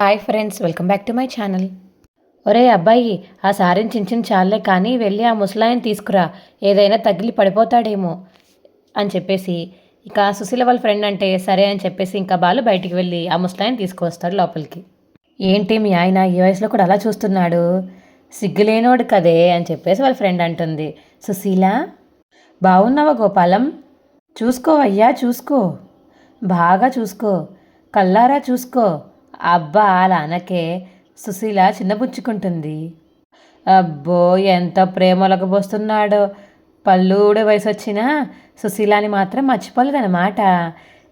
Hi friends welcome back to my channel. ఒరే అబ్బాయి ఆ సారీని చించిన చాలే కానీ వెళ్ళి ఆ ముసలాయని తీసుకురా ఏదైనా తగిలి పడిపోతాడేమో అని చెప్పేసి. ఇక సుశీల వాళ్ళ ఫ్రెండ్ అంటే సరే అని చెప్పేసి ఇంకా బాలు బయటికి వెళ్ళి ఆ ముసలాయని తీసుకొస్తాడు లోపలికి. ఏంటి మీ ఆయన ఈ వయసులో కూడా అలా చూస్తున్నాడు? సిగ్గులేనోడు కదే అని చెప్పేసి వాళ్ళ ఫ్రెండ్ అంటుంది. సుశీల బాగున్నావా గోపాలం? చూసుకోవయ్యా చూసుకో. బాగా చూసుకో. కల్లారా చూసుకో. అబ్బా అలా అనకే సుశీల చిన్నబుచ్చుకుంటుంది. అబ్బో ఎంత ప్రేమలకు పోస్తున్నాడో. పల్లూడే వయసు వచ్చినా సుశీలాని మాత్రం మర్చిపోలేదన్నమాట.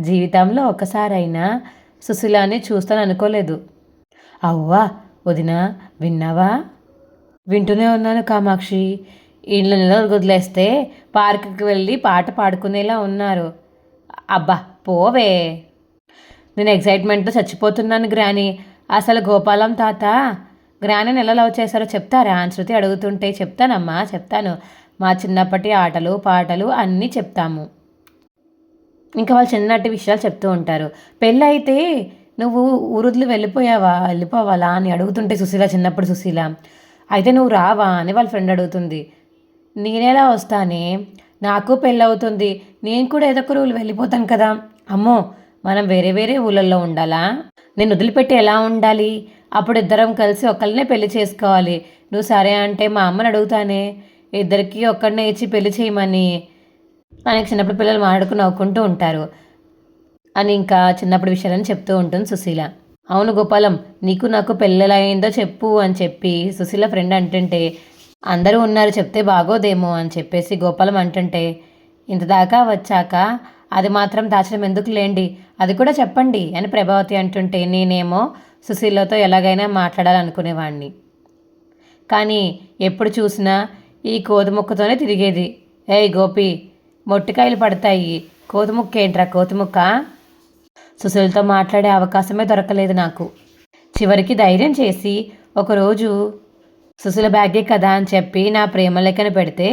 జీవితంలో ఒకసారైనా సుశీలాని చూస్తాను అనుకోలేదు. అవ్వా వదిన విన్నావా? వింటూనే ఉన్నాను కామాక్షి. ఇళ్ళ వదిలేస్తే పార్కుకి వెళ్ళి పాట పాడుకునేలా ఉన్నారు. అబ్బా పోవే. నేను ఎగ్జైట్మెంట్తో చచ్చిపోతున్నాను గ్రాని. అసలు గోపాలం తాత గ్రాని ఎలా లవ్ చేశారో చెప్తారా? అని శృతి అడుగుతుంటే చెప్తానమ్మా చెప్తాను. మా చిన్నప్పటి ఆటలు పాటలు అన్నీ చెప్తాము. ఇంకా వాళ్ళు చిన్నటి విషయాలు చెప్తూ ఉంటారు. పెళ్ళైతే నువ్వు ఊరుదులు వెళ్ళిపోయావా? వెళ్ళిపోవాలా? అని అడుగుతుంటే సుశీల చిన్నప్పుడు సుశీల. అయితే నువ్వు రావా? అని వాళ్ళ ఫ్రెండ్ అడుగుతుంది. నేనేలా వస్తానే? నాకు పెళ్ళవుతుంది. నేను కూడా ఏదో ఒక రోజు వెళ్ళిపోతాను కదా. అమ్మో మనం వేరే వేరే ఊళ్ళల్లో ఉండాలా? నేను వదిలిపెట్టి ఎలా ఉండాలి? అప్పుడు ఇద్దరం కలిసి ఒకళ్ళనే పెళ్ళి చేసుకోవాలి. నువ్వు సరే అంటే మా అమ్మని అడుగుతానే. ఇద్దరికి ఒక్కడనే ఇచ్చి పెళ్ళి చేయమని. ఆయనకి చిన్నప్పుడు పిల్లలు మాట్లాడుకు నవ్వుకుంటూ ఉంటారు. అని ఇంకా చిన్నప్పుడు విషయాలని చెప్తూ ఉంటుంది సుశీల. అవును గోపాలం నీకు నాకు పెళ్ళలైందో చెప్పు అని చెప్పి సుశీల ఫ్రెండ్ అంటుంటే అందరూ ఉన్నారు చెప్తే బాగోదేమో అని చెప్పేసి గోపాలం అంటుంటే ఇంతదాకా వచ్చాక అది మాత్రం దాచడం ఎందుకు లేండి? అది కూడా చెప్పండి అని ప్రభావతి అంటుంటే నేనేమో సుశీలతో ఎలాగైనా మాట్లాడాలనుకునేవాడిని కానీ ఎప్పుడు చూసినా ఈ కోతిముక్కతోనే తిరిగేది. ఏయ్ గోపి మొట్టికాయలు పడతాయి. కోతిముక్క ఏంట్రా కోతిముక్క? సుశీలతో మాట్లాడే అవకాశమే దొరకలేదు నాకు. చివరికి ధైర్యం చేసి ఒకరోజు సుశీల బ్యాగే కదా అని చెప్పి నా ప్రేమ లెక్కన పెడితే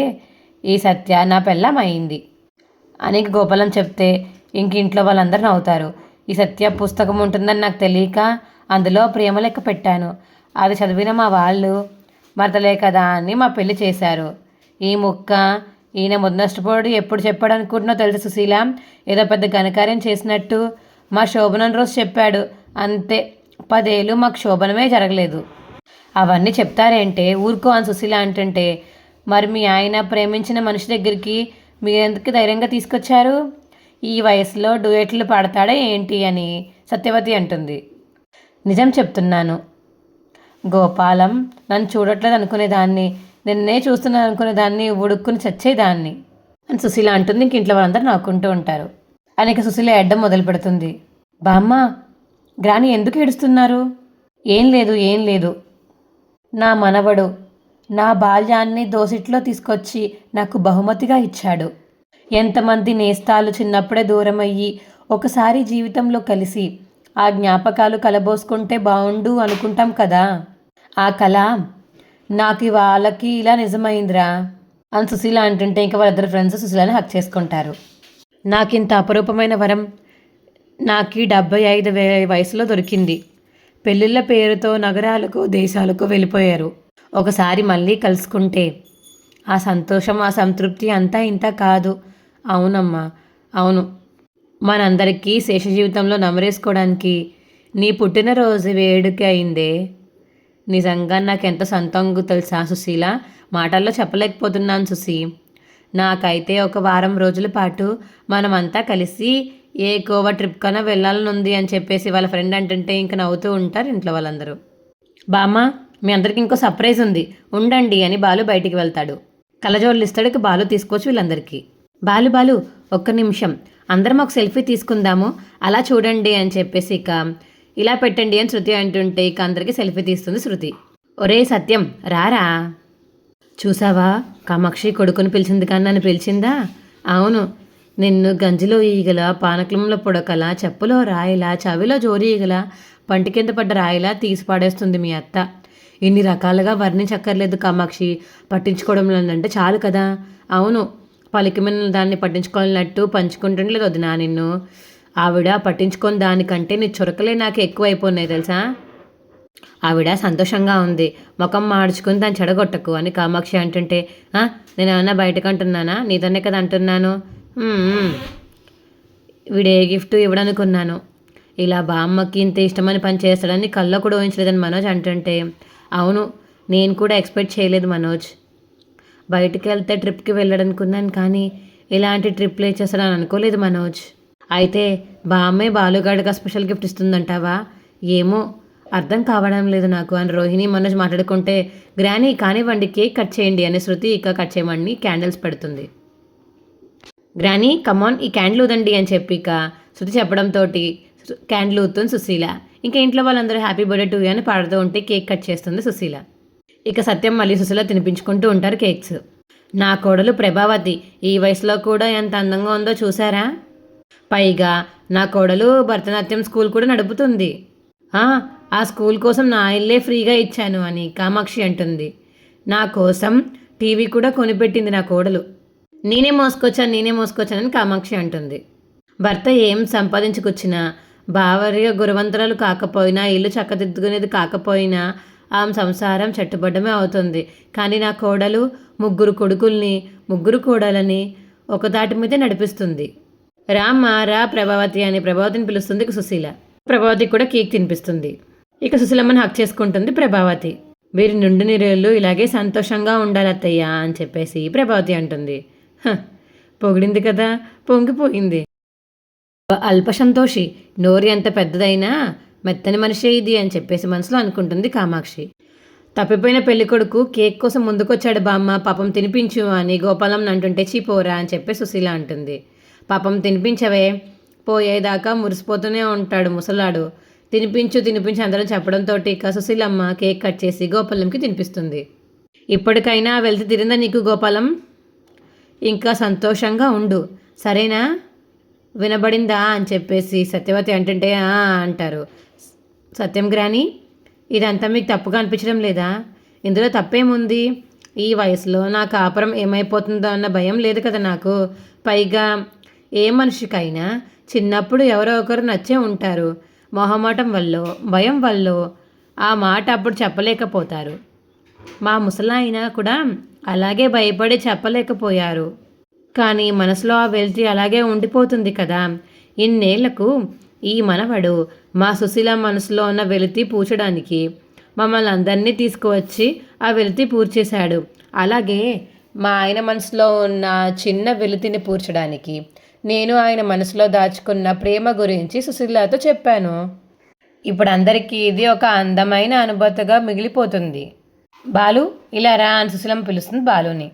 ఈ సత్య నా పెళ్ళం అయింది. అని గోపాలం చెప్తే ఇంక ఇంట్లో వాళ్ళందరూ నవ్వుతారు. ఈ సత్య పుస్తకం ఉంటుందని నాకు తెలియక అందులో ప్రేమ లెక్క పెట్టాను. అది చదివిన మా వాళ్ళు మరతలే కదా అని మా పెళ్ళి చేశారు. ఈ ముక్క ఈయన ముద్దనష్టపోడు ఎప్పుడు చెప్పాడు అనుకుంటున్నావు తెలుసు సుశీల. ఏదో పెద్ద ఘనకార్యం చేసినట్టు మా శోభనం రోజు చెప్పాడు. అంతే పదేళ్ళు మాకు శోభనమే జరగలేదు. అవన్నీ చెప్తారేంటే ఊరుకో అని సుశీల అంటుంటే మరి మీ ఆయన ప్రేమించిన మనిషి దగ్గరికి మీరెందుకు ధైర్యంగా తీసుకొచ్చారు? ఈ వయసులో డ్యూయెట్లు పాడతాడా ఏంటి అని సత్యవతి అంటుంది. నిజం చెప్తున్నాను. గోపాలం నన్ను చూడట్లేదు అనుకునేదాన్ని. నిన్నే చూస్తున్నాను అనుకునేదాన్ని ఉడుక్కుని చచ్చేదాన్ని అని సుశీల అంటుంది. ఇంక ఇంట్లో వాళ్ళందరూ నవ్వుకుంటూ ఉంటారు. అనేక సుశీల ఎడ్డం మొదలు పెడుతుంది. బామ్మ గ్రాని ఎందుకు ఏడుస్తున్నారు? ఏం లేదు ఏం లేదు. నా మనవడు నా బాల్యాన్ని దోసిట్లో తీసుకొచ్చి నాకు బహుమతిగా ఇచ్చాడు. ఎంతమంది నేస్తాలు చిన్నప్పుడే దూరమయ్యి ఒకసారి జీవితంలో కలిసి ఆ జ్ఞాపకాలు కలబోసుకుంటే బాగుండు అనుకుంటాం కదా? ఆ కళ నాకు వాళ్ళకి ఇలా నిజమైందిరా అని సుశీల అంటుంటే ఇంకా వాళ్ళిద్దరు ఫ్రెండ్స్ సుశీలని హక్ చేసుకుంటారు. నాకు ఇంత అపరూపమైన వరం నాకు డెబ్బై ఐదు వయసులో దొరికింది. పెళ్ళిళ్ళ పేరుతో నగరాలకు దేశాలకు వెళ్ళిపోయారు. ఒకసారి మళ్ళీ కలుసుకుంటే. ఆ సంతోషం ఆ సంతృప్తి అంతా ఇంత కాదు. అవునమ్మా అవును. మనందరికీ శేష జీవితంలో నమరేసుకోవడానికి నీ పుట్టినరోజు వేడుక అయిందే. నిజంగా నాకెంత సొంతంగు తెలుసా సుశీల? మాటల్లో చెప్పలేకపోతున్నాను సుశీ. నాకైతే ఒక వారం రోజుల పాటు మనమంతా కలిసి ఏ గోవా ట్రిప్ కన్నా వెళ్ళాలని ఉంది అని చెప్పేసి వాళ్ళ ఫ్రెండ్ అంటుంటే ఇంక నవ్వుతూ ఉంటారు ఇంట్లో వాళ్ళందరూ. బామ్మ మీ అందరికి ఇంకో సర్ప్రైజ్ ఉంది. ఉండండి అని బాలు బయటికి వెళ్తాడు. కలజోళ్ళు ఇస్తాడు బాలు తీసుకోవచ్చు వీళ్ళందరికీ. బాలు బాలు ఒక్క నిమిషం. అందరం ఒక సెల్ఫీ తీసుకుందాము. అలా చూడండి అని చెప్పేసి ఇక ఇలా పెట్టండి అని శృతి అంటుంటే ఇక అందరికీ సెల్ఫీ తీస్తుంది శృతి. ఒరే సత్యం రారా? చూసావా? కామాక్షి కొడుకుని పిలిచింది కానీ నన్ను పిలిచిందా? అవును. నిన్ను గంజిలో ఈగల పానకలంలో పొడకల చెప్పులో రాయిలా చవిలో జోరి ఈగల పంటి కింద పడ్డ రాయిలా తీసి పాడేస్తుంది మీ అత్త. ఇన్ని రకాలుగా వర్ణించక్కర్లేదు కామాక్షి. పట్టించుకోవడం అంటే చాలు కదా. అవును పలికిమైన దాన్ని పట్టించుకోవాలన్నట్టు పంచుకుంటుండలేదు వదినా నిన్ను. ఆవిడ పట్టించుకొని దానికంటే నీ చురకలే నాకు ఎక్కువ అయిపోయినాయి తెలుసా? ఆవిడ సంతోషంగా ఉంది. ముఖం మార్చుకుని దాన్ని చెడగొట్టకు అని కామాక్షి అంటుంటే నేను ఏమన్నా బయటకు అంటున్నానా? నీతోనే కదా అంటున్నాను. వీడే వీడు ఏ గిఫ్ట్ ఇవ్వడనుకున్నాను. ఇలా బామ్మకి ఇంత ఇష్టమని పని చేస్తాడని కల్లో కూడా ఊహించలేదని మనోజ్ అంటుంటే అవును నేను కూడా ఎక్స్పెక్ట్ చేయలేదు మనోజ్. బయటికి వెళ్తే ట్రిప్కి వెళ్ళడనుకున్నాను కానీ ఇలాంటి ట్రిప్లే చేస్తాడని అనుకోలేదు మనోజ్. అయితే బామ్మే బాలుగాడిగా స్పెషల్ గిఫ్ట్ ఇస్తుందంటావా? ఏమో అర్థం కావడం లేదు నాకు అని రోహిణి మనోజ్ మాట్లాడుకుంటే గ్రానీ కానివ్వండి కేక్ కట్ చేయండి అని శృతి ఇక కట్ చేయమని క్యాండిల్స్ పెడుతుంది. గ్రానీ కమాన్ ఈ క్యాండిల్ ఊదండి అని చెప్పి ఇక శృతి చెప్పడంతో క్యాండిల్ ఊతుంది సుశీల. ఇంకా ఇంట్లో వాళ్ళందరూ హ్యాపీ బర్త్డే టు అని పాడుతూ ఉంటే కేక్ కట్ చేస్తుంది సుశీల. ఇక సత్యం మళ్ళీ సుశీల తినిపించుకుంటూ ఉంటారు కేక్స్. నా కోడలు ప్రభావతి ఈ వయసులో కూడా ఎంత అందంగా ఉందో చూసారా పైగా నా కోడలు భరతనాట్యం స్కూల్ కూడా నడుపుతుంది. "ఆ, స్కూల్ కోసం నా ఇల్లే ఫ్రీగా ఇచ్చాను అని కామాక్షి అంటుంది. నా కోసం టీవీ కూడా కొనిపెట్టింది నా కోడలు. నేనే మోసుకొచ్చాను నేనే మోసుకొచ్చానని కామాక్షి అంటుంది. భర్త ఏం సంపాదించుకొచ్చినా భార్య గురవంతరాలు కాకపోయినా ఇల్లు చక్కదిద్దుకునేది కాకపోయినా ఆమె సంసారం చెట్టుబడ్డమే అవుతుంది. కానీ నా కోడలు ముగ్గురు కొడుకుల్ని ముగ్గురు కోడలని ఒక దాటి మీదే నడిపిస్తుంది. రామ్మ రా ప్రభావతి అని ప్రభావతిని పిలుస్తుంది సుశీల. ప్రభావతి కూడా కేక్ తినిపిస్తుంది. ఇక సుశీలమ్మని హక్ చేసుకుంటుంది ప్రభావతి. వీరి నుండి నీరేళ్ళు ఇలాగే సంతోషంగా ఉండాలి అత్తయ్య అని చెప్పేసి ప్రభావతి అంటుంది. "హ, పొగిడింది కదా పొంగిపోయింది. అల్ప సంతోషి నోరు ఎంత పెద్దదైనా మెత్తని మనిషే ఇది అని చెప్పేసి మనసులో అనుకుంటుంది కామాక్షి. తప్పిపోయిన పెళ్ళికొడుకు కేక్ కోసం ముందుకొచ్చాడు బామ్మ పాపం తినిపించు అని గోపాలం అంటుంటే చీపోరా అని చెప్పి సుశీల అంటుంది. పాపం తినిపించవే పోయేదాకా మురిసిపోతూనే ఉంటాడు ముసలాడు. తినిపించు తినిపించు అందరం చెప్పడంతో ఇక సుశీలమ్మ కేక్ కట్ చేసి గోపాలంకి తినిపిస్తుంది. ఇప్పటికైనా వెళ్తే తిరిందా నీకు గోపాలం? ఇంకా సంతోషంగా ఉండు. సరేనా? వినబడిందా అని చెప్పేసి సత్యవతి అంటుంటే అంటారు. సత్యం గ్రాని ఇదంతా మీకు తప్పుగా అనిపించడం లేదా? ఇందులో తప్పేముంది? ఈ వయసులో నా కాపురం ఏమైపోతుందో అన్న భయం లేదు కదా నాకు. పైగా ఏ మనిషికైనా చిన్నప్పుడు ఎవరో ఒకరు నచ్చే ఉంటారు. మొహమాటం వల్ల భయం వల్ల ఆ మాట అప్పుడు చెప్పలేకపోతారు. మా ముసలాయన కూడా అలాగే భయపడి చెప్పలేకపోయారు. కానీ మనసులో ఆ వెలితి అలాగే ఉండిపోతుంది కదా. ఇన్నేళ్ళకు ఈ మనవడు మా సుశీల మనసులో ఉన్న వెలితి పూడ్చడానికి మమ్మల్ని అందరినీ తీసుకువచ్చి ఆ వెలితి పూడ్చేశాడు. అలాగే మా ఆయన మనసులో ఉన్న చిన్న వెలితిని పూడ్చడానికి నేను ఆయన మనసులో దాచుకున్న ప్రేమ గురించి సుశీలతో చెప్పాను. ఇప్పుడు అందరికీ ఇది ఒక అందమైన అనుభూతిగా మిగిలిపోతుంది. బాలు ఇలా రా అని సుశీలం పిలుస్తుంది బాలుని.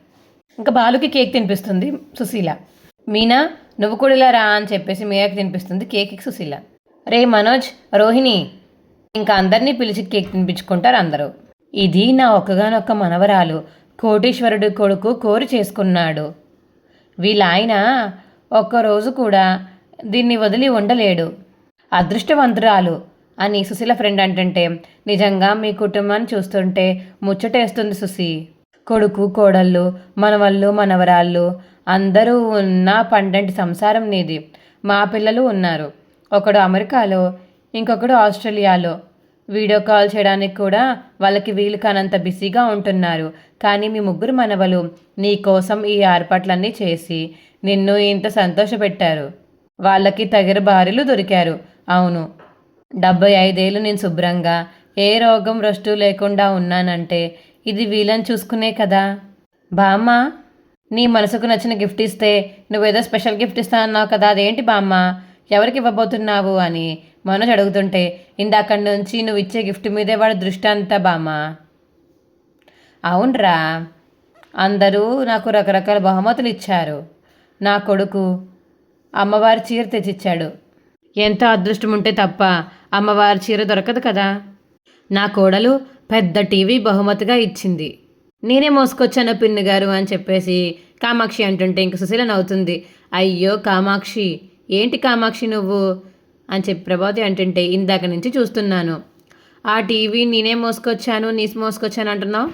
ఇంకా బాలుకి కేక్ తినిపిస్తుంది సుశీల. మీనా నువ్వు కూడా ఇలా రా అని చెప్పేసి మీనాకి తినిపిస్తుంది కేక్కి సుశీల. రే మనోజ్ రోహిణి ఇంకా అందరినీ పిలిచి కేక్ తినిపించుకుంటారు అందరూ. ఇది నా ఒక్కగానొక్క మనవరాలు కోటీశ్వరుడు కొడుకు కోరి చేసుకున్నాడు. వీళ్ళాయన ఒక్కరోజు కూడా దీన్ని వదిలి ఉండలేడు. అదృష్టవంతురాలు అని సుశీల ఫ్రెండ్ అంటుంటే నిజంగా మీ కుటుంబాన్ని చూస్తుంటే ముచ్చటేస్తుంది సుశీ. కొడుకు కోడళ్ళు మనవళ్ళు మనవరాళ్ళు అందరూ ఉన్న పండంటి సంసారం నీది. మా పిల్లలు ఉన్నారు. ఒకడు అమెరికాలో ఇంకొకడు ఆస్ట్రేలియాలో. వీడియో కాల్ చేయడానికి కూడా వాళ్ళకి వీలు కానంత బిజీగా ఉంటున్నారు. కానీ మీ ముగ్గురు మనవలు నీ కోసం ఈ ఏర్పాట్లన్నీ చేసి నిన్ను ఇంత సంతోషపెట్టారు. వాళ్ళకి తగిన భార్యలు దొరికారు. అవును. డెబ్బై ఐదేళ్ళు నేను శుభ్రంగా ఏ రోగం రష్టు లేకుండా ఉన్నానంటే ఇది వీలని చూసుకునే కదా? బామ్మ నీ మనసుకు నచ్చిన గిఫ్ట్ ఇస్తే నువ్వేదో స్పెషల్ గిఫ్ట్ ఇస్తానన్నావు కదా అదేంటి బామ్మ? ఎవరికి ఇవ్వబోతున్నావు అని మనోజ్ అడుగుతుంటే ఇందాకడి నుంచి నువ్వు ఇచ్చే గిఫ్ట్ మీదే వాడు దృష్టి అంతా బామ్మ. అవునరా అందరూ నాకు రకరకాల బహుమతులు ఇచ్చారు. నా కొడుకు అమ్మవారి చీర తెచ్చిచ్చాడు. ఎంతో అదృష్టం ఉంటే తప్ప అమ్మవారి చీర దొరకదు కదా? నా కోడలు పెద్ద టీవీ బహుమతిగా ఇచ్చింది. నేనే మోసుకొచ్చాను పిన్ని గారు అని చెప్పేసి కామాక్షి అంటుంటే ఇంక సుశీల నవ్వుతుంది. అయ్యో కామాక్షి ఏంటి కామాక్షి నువ్వు? అని చెప్పి ప్రభావతి అంటుంటే ఇందాక నుంచి చూస్తున్నాను. ఆ టీవీ నేనే మోసుకొచ్చాను నీ మోసుకొచ్చాను అంటున్నావు?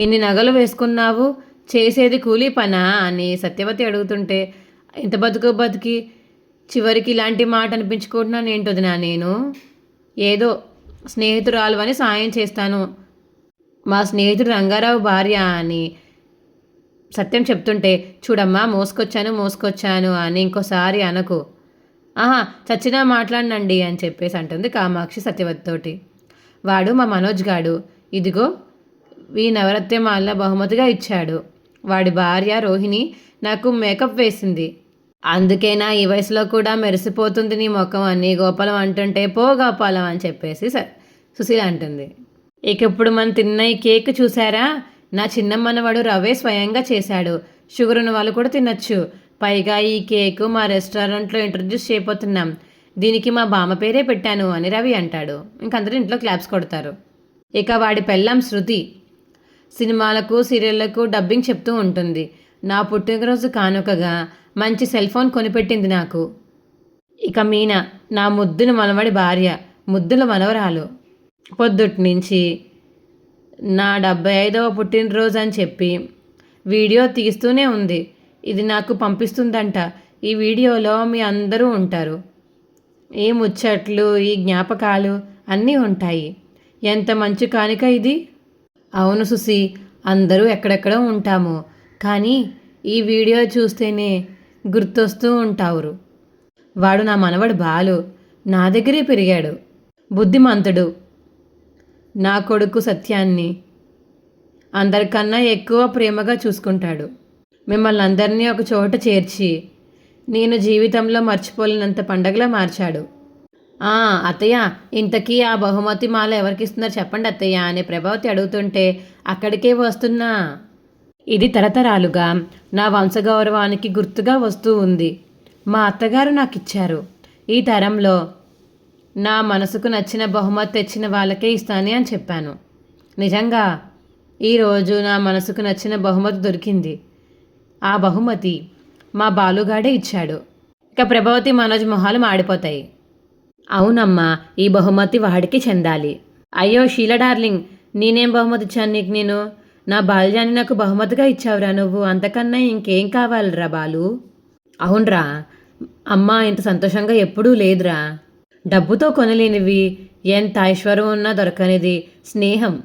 ఇన్ని నగలు వేసుకున్నావు? చేసేది కూలీ పనా? అని సత్యవతి అడుగుతుంటే ఇంత బతుకు బతికి చివరికి ఇలాంటి మాట అనిపించుకుంటున్నాను ఏంటోదినా నేను? ఏదో స్నేహితురాలు అని సాయం చేస్తాను. మా స్నేహితుడు రంగారావు భార్య అని సత్యం చెప్తుంటే చూడమ్మా మోసుకొచ్చాను మోసుకొచ్చాను అని ఇంకోసారి అనకు. ఆహా చచ్చినా మాట్లాడినండి అని చెప్పేసి అంటుంది కామాక్షి సత్యవతితోటి. వాడు మా మనోజ్ గాడు. ఇదిగో ఈ నవరత్నమాల బహుమతిగా ఇచ్చాడు. వాడి భార్య రోహిణి నాకు మేకప్ వేసింది. అందుకేనా ఈ వయసులో కూడా మెరిసిపోతుంది నీ ముఖం అని గోపాలం అంటుంటే పో గోపాలం అని చెప్పేసి స- సుశీల అంటుంది. ఇక ఇప్పుడు మనం తిన్న ఈ కేక్ చూసారా? నా చిన్న రవే స్వయంగా చేశాడు. షుగర్ ఉన్న వాళ్ళు కూడా తినొచ్చు. పైగా ఈ కేక్ మా రెస్టారెంట్లో ఇంట్రడ్యూస్ చేయబోతున్నాం. దీనికి మా బామ్మ పేరే పెట్టాను అని రవి అంటాడు. ఇంకందరూ ఇంట్లో క్లాప్స్ కొడతారు. ఇక వాడి పెళ్ళాం శృతి. సినిమాలకు సీరియళ్ళకు డబ్బింగ్ చెప్తూ ఉంటుంది. నా పుట్టినరోజు కానుకగా మంచి సెల్ ఫోన్ కొనిపెట్టింది నాకు. ఇక మీనా నా ముద్దున మనవడి భార్య ముద్దుల మనవరాలు. పొద్దుటి నుంచి నా డెబ్బై ఐదవ పుట్టినరోజు అని చెప్పి వీడియో తీస్తూనే ఉంది. ఇది నాకు పంపిస్తుందంట. ఈ వీడియోలో మీ అందరూ ఉంటారు. ఈ ముచ్చట్లు ఈ జ్ఞాపకాలు అన్నీ ఉంటాయి. ఎంత మంచి కానుక ఇది? అవును సుసి అందరూ ఎక్కడెక్కడో ఉంటాము. కానీ ఈ వీడియో చూస్తేనే గుర్తొస్తూ ఉంటావురు. వాడు నా మనవడు బాలు. నా దగ్గరే పెరిగాడు. బుద్ధిమంతుడు. నా కొడుకు సత్యాన్ని అందరికన్నా ఎక్కువ ప్రేమగా చూసుకుంటాడు. మిమ్మల్ని అందరినీ ఒక చోట చేర్చి నేను జీవితంలో మర్చిపోలేనంత పండగలా మార్చాడు. ఆ అత్తయ్య ఇంతకీ ఆ బహుమతి మాల ఎవరికి ఇస్తున్నారు చెప్పండి అత్తయ్య అనే ప్రభావతి అడుగుతుంటే అక్కడికే వస్తున్నా. ఇది తరతరాలుగా నా వంశగౌరవానికి గుర్తుగా వస్తూ ఉంది. మా అత్తగారు నాకు ఇచ్చారు ఈ తరంలో నా మనసుకు నచ్చిన బహుమతి తెచ్చిన వాళ్ళకే ఇస్తాను అని చెప్పాను. నిజంగా ఈరోజు నా మనసుకు నచ్చిన బహుమతి దొరికింది. ఆ బహుమతి మా బాలుగాడే ఇచ్చాడు. ఇక ప్రభావతి మనోజ్ మొహాలు మాడిపోతాయి. అవునమ్మా ఈ బహుమతి వాడికి చెందాలి. అయ్యో షీల డార్లింగ్ నేనేం బహుమతి ఇచ్చాను నీకు నేను? నా బాల్యాన్ని నాకు బహుమతిగా ఇచ్చావురా నువ్వు. అంతకన్నా ఇంకేం కావాలిరా బాలు? అవునరా. అమ్మ ఇంత సంతోషంగా ఎప్పుడూ లేదురా. డబ్బుతో కొనలేనివి ఎంత ఐశ్వర్యం ఉన్నా దొరకనిది. స్నేహం.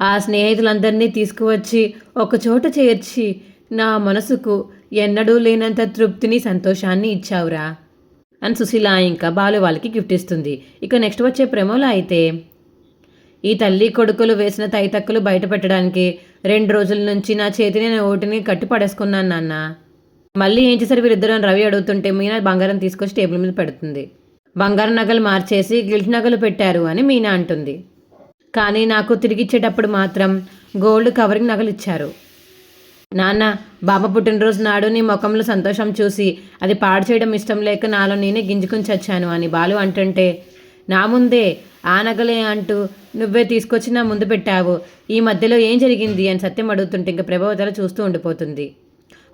ఆ స్నేహితులందరినీ తీసుకువచ్చి ఒకచోట చేర్చి నా మనసుకు ఎన్నడూ లేనంత తృప్తిని సంతోషాన్ని ఇచ్చావురా. అని సుశీల ఇంకా బాలు వాళ్ళకి గిఫ్ట్ ఇస్తుంది. ఇక నెక్స్ట్ వచ్చే ప్రేమలో అయితే ఈ తల్లి కొడుకులు వేసిన తైతక్కులు బయట పెట్టడానికి రెండు రోజుల నుంచి నా చేతిని నేను ఓటిని కట్టి పడేసుకున్నాను నాన్న. మళ్ళీ ఏం చేశారు వీరిద్దరు అని రవి అడుగుతుంటే మీనా బంగారం తీసుకొచ్చి టేబుల్ మీద పెడుతుంది. బంగారం నగలు మార్చేసి గిల్ట్ నగలు పెట్టారు అని మీనా అంటుంది. కానీ నాకు తిరిగిచ్చేటప్పుడు మాత్రం గోల్డ్ కవరింగ్ నగలు ఇచ్చారు. నాన్న బాబా పుట్టినరోజు నాడు నీ ముఖంలో సంతోషం చూసి అది పాడు చేయడం ఇష్టం లేక నాలో నేనే గింజుకుని చచ్చాను అని బాలు అంటుంటే నా ముందే ఆ నగలే అంటూ నువ్వే తీసుకొచ్చి నా ముందు పెట్టావు. ఈ మధ్యలో ఏం జరిగింది అని సత్యం అడుగుతుంటే ఇంకా ప్రభావతల చూస్తూ ఉండిపోతుంది.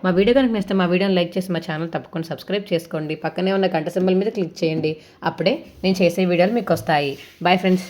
మా వీడియో కనుక నచ్చితే మా వీడియోని లైక్ చేసి మా ఛానల్ తప్పకుండా సబ్స్క్రైబ్ చేసుకోండి. పక్కనే ఉన్న గంట సింబల్ మీద క్లిక్ చేయండి. అప్పుడే నేను చేసే వీడియోలు మీకు వస్తాయి. Bye friends